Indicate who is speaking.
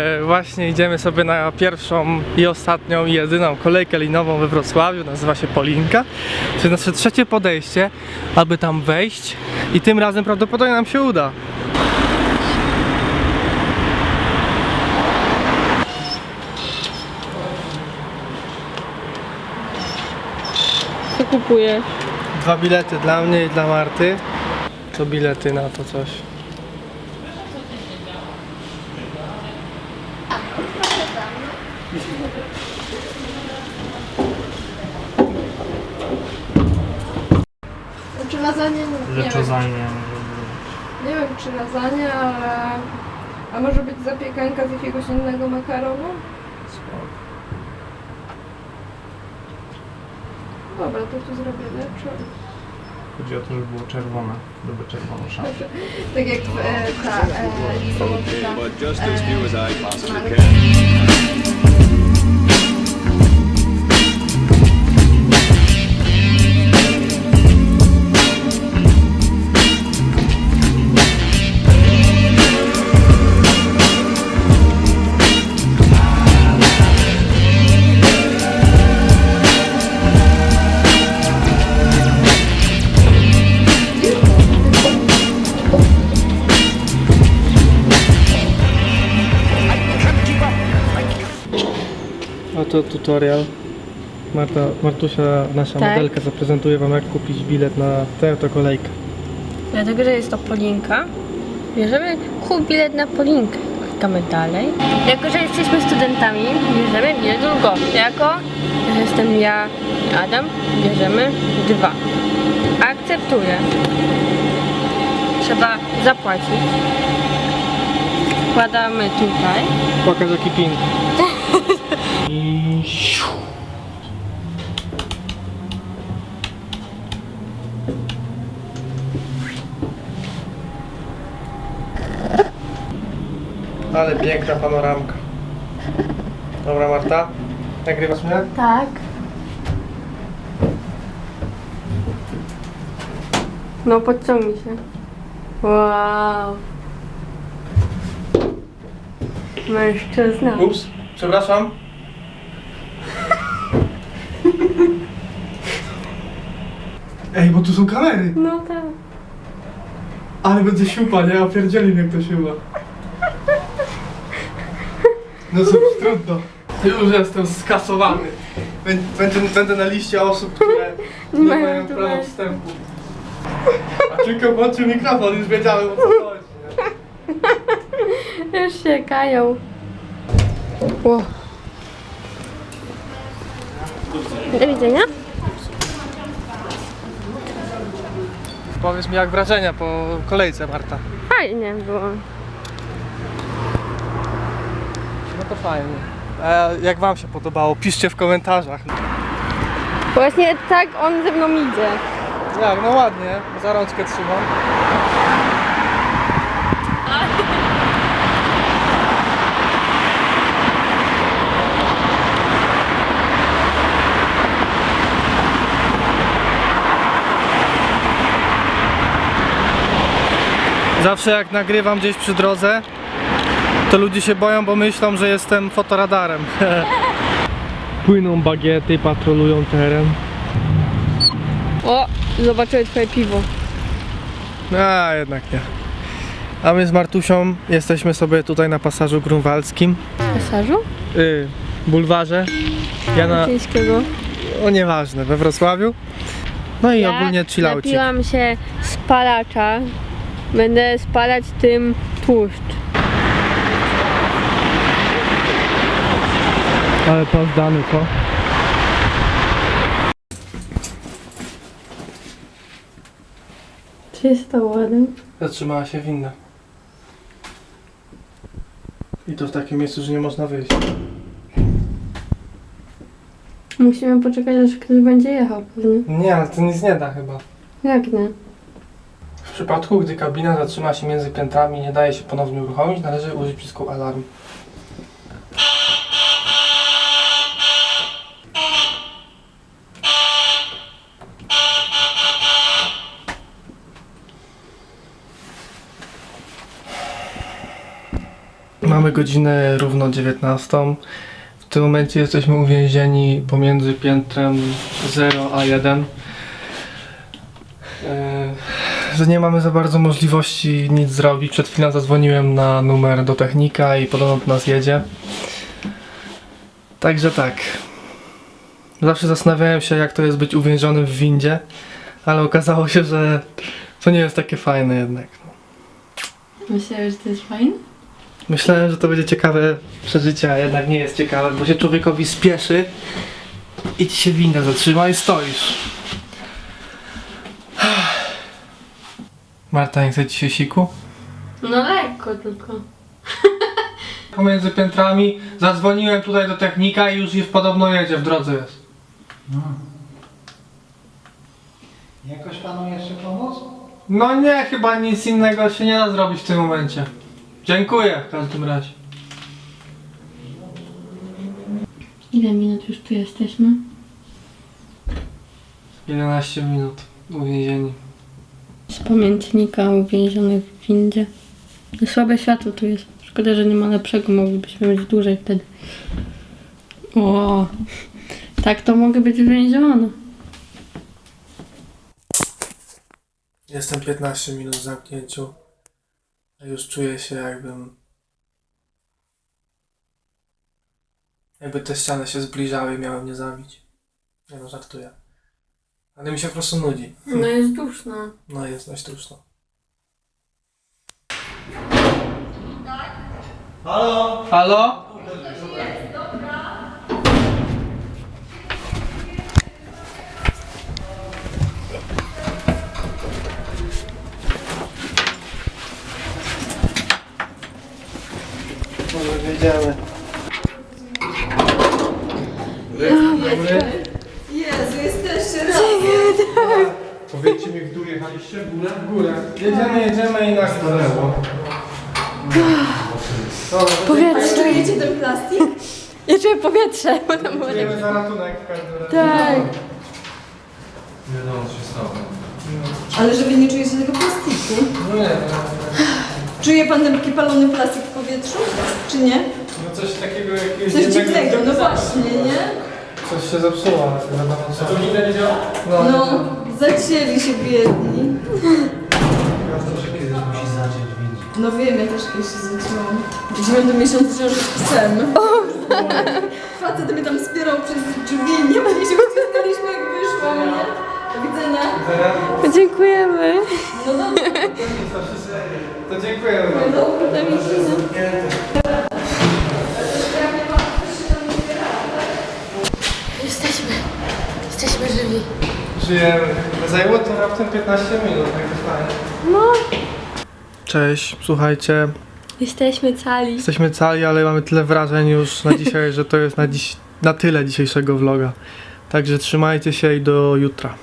Speaker 1: E, Właśnie idziemy sobie na pierwszą i ostatnią i jedyną kolejkę linową we Wrocławiu, nazywa się Polinka. To jest nasze trzecie podejście, aby tam wejść i tym razem prawdopodobnie nam się uda.
Speaker 2: Co kupuję?
Speaker 1: Dwa bilety dla mnie i dla Marty. To bilety na to coś.
Speaker 3: Czy lasagne? Nie, nie wiem. Nie wiem czy lasagne, ale... A może być zapiekanka z jakiegoś innego makaronu? Dobra, to tu zrobię lepsze.
Speaker 4: Chodzi o to, żeby było czerwone, żeby czerwoną szafę.
Speaker 3: Tak jak e, ta e, Lizolita.
Speaker 5: but just as few as I possibly can.
Speaker 1: Oto tutorial. Marta, Martusia, nasza
Speaker 2: Tak.
Speaker 1: modelka, zaprezentuje Wam jak kupić bilet na tę oto kolejkę.
Speaker 2: Dlatego, że jest to Polinka, bierzemy kup bilet na Polinkę. Klikamy dalej. Jako, że jesteśmy studentami, bierzemy bilet ulgowy. Jako, że jestem ja i Adam, bierzemy dwa. Akceptuję. Trzeba zapłacić. Wkładamy tutaj.
Speaker 1: Pokaż jaki. I... Ale piękna panoramka. Dobra Marta, nagrywasz mnie?
Speaker 2: Tak. No podciągnij się. Wow. Mężczyzna.
Speaker 1: Ups, przepraszam. Ej, bo tu są kamery.
Speaker 2: No tak.
Speaker 1: Ale będzie siupa, nie? A pierdzieli mnie kto siupa. No cóż, trudno. Już jestem skasowany. Bę- Będę, będę na liście osób, które nie,
Speaker 2: mają
Speaker 1: mają prawa wstępu. A tylko włączył mikrofon, już wiedziałem o co chodzi. nie?
Speaker 2: Już się kają. Ło. Do widzenia.
Speaker 1: Powiedz mi jak wrażenia po kolejce, Marta.
Speaker 2: Fajnie było.
Speaker 1: No to fajnie. A jak wam się podobało? Piszcie w komentarzach.
Speaker 2: Właśnie tak on ze mną idzie.
Speaker 1: Jak, no ładnie. Za rączkę trzymam. Zawsze jak nagrywam gdzieś przy drodze, to ludzie się boją, bo myślą, że jestem fotoradarem. Płyną bagiety, patrolują teren.
Speaker 2: O, zobaczyły twoje piwo.
Speaker 1: A, jednak nie. A my z Martusią jesteśmy sobie tutaj na pasażu grunwaldzkim,
Speaker 2: Pasażu?
Speaker 1: y, bulwarze. Ja na,
Speaker 2: Chińskiego.
Speaker 1: o nieważne, we Wrocławiu. No i ogólnie chillaucik.
Speaker 2: napiłam się spalacza. Będę spalać tym tłuszcz.
Speaker 1: Ale pas dany, co?
Speaker 2: Co się stało, Adam?
Speaker 1: Zatrzymała się winda. I to w takim miejscu, że nie można wyjść.
Speaker 2: Musimy poczekać, aż ktoś będzie jechał pewnie.
Speaker 1: Nie, ale to nic nie da chyba.
Speaker 2: Jak nie?
Speaker 1: W przypadku, gdy kabina zatrzyma się między piętrami i nie daje się ponownie uruchomić, należy użyć przycisku alarm. Mamy godzinę równo 19. W tym momencie jesteśmy uwięzieni pomiędzy piętrem 0 a 1. Że nie mamy za bardzo możliwości nic zrobić. Przed chwilą zadzwoniłem na numer do technika i podobno do nas jedzie. Także tak. Zawsze zastanawiałem się, jak to jest być uwięzionym w windzie, ale okazało się, że to nie jest takie fajne jednak.
Speaker 2: Myślałeś, że to jest fajne?
Speaker 1: Myślałem, że to będzie ciekawe przeżycie, a jednak nie jest ciekawe, bo się człowiekowi spieszy i ci się winda zatrzyma i stoisz. Marta, nie chce ci się siku?
Speaker 2: No lekko tylko.
Speaker 1: Pomiędzy piętrami zadzwoniłem tutaj do technika i już ich podobno jedzie, w drodze jest.
Speaker 6: Jakoś panu jeszcze pomóc?
Speaker 1: No nie, chyba nic innego się nie da zrobić w tym momencie. Dziękuję w każdym razie.
Speaker 2: Ile minut już tu jesteśmy?
Speaker 1: 11 minut uwięzieni.
Speaker 2: Pamiętnika uwięzionych w windzie. Słabe światło tu jest. Szkoda, że nie ma lepszego. Moglibyśmy mieć dłużej wtedy. O, tak to mogę być uwięziona.
Speaker 1: Jestem 15 minut w zamknięciu. A już czuję się jakbym. Jakby te ściany się zbliżały i miały mnie zabić. Nie no, żartuję. Ale mi się po prostu nudzi.
Speaker 2: No jest duszno.
Speaker 1: No jest dość duszno. Halo? Halo? Może wyjdziemy.
Speaker 4: Powiedzcie mi, w dół jechaliście? W górę?
Speaker 1: W górę. Jedziemy, jedziemy i na lewo.
Speaker 2: Powietrze.
Speaker 3: Czujecie ten plastik?
Speaker 2: Ja czuję powietrze. Bo tam było
Speaker 1: Dziękujemy za ratunek w każdym razie.
Speaker 2: Tak.
Speaker 4: Nie wiadomo, co się stało.
Speaker 3: Ale że wy nie czujecie tego plastiku?
Speaker 1: No nie,
Speaker 3: Czuje pan ten taki palony plastik w powietrzu? Czy nie?
Speaker 1: no coś takiego jakiegoś
Speaker 3: Coś
Speaker 1: jednego-
Speaker 3: dziwnego, no właśnie, nie?
Speaker 1: Coś się zepsuło, ale wiadomo co. To nigdy nie działa? No,
Speaker 3: No, zacięli się biedni.
Speaker 6: Kiedyś musi.
Speaker 3: No wiem, ja też kiedyś się zaczęłam. W dziewiątym miesiącu ciąży z psem. Facet mnie tam wspierał przez drzwi, nie ma się uciskaliśmy jak wyszłam, nie? Do widzenia.
Speaker 2: Dziękujemy.
Speaker 3: No dobrze.
Speaker 1: To dziękujemy.
Speaker 3: No dobrze, do widzenia.
Speaker 2: Jesteśmy. Jesteśmy żywi.
Speaker 1: Zajęło to raptem 15 minut, tak fajnie.
Speaker 2: No.
Speaker 1: Cześć, słuchajcie,
Speaker 2: Jesteśmy cali.
Speaker 1: jesteśmy cali, ale mamy tyle wrażeń już na dzisiaj, że to jest na, dziś, na tyle dzisiejszego vloga. Także trzymajcie się i do jutra.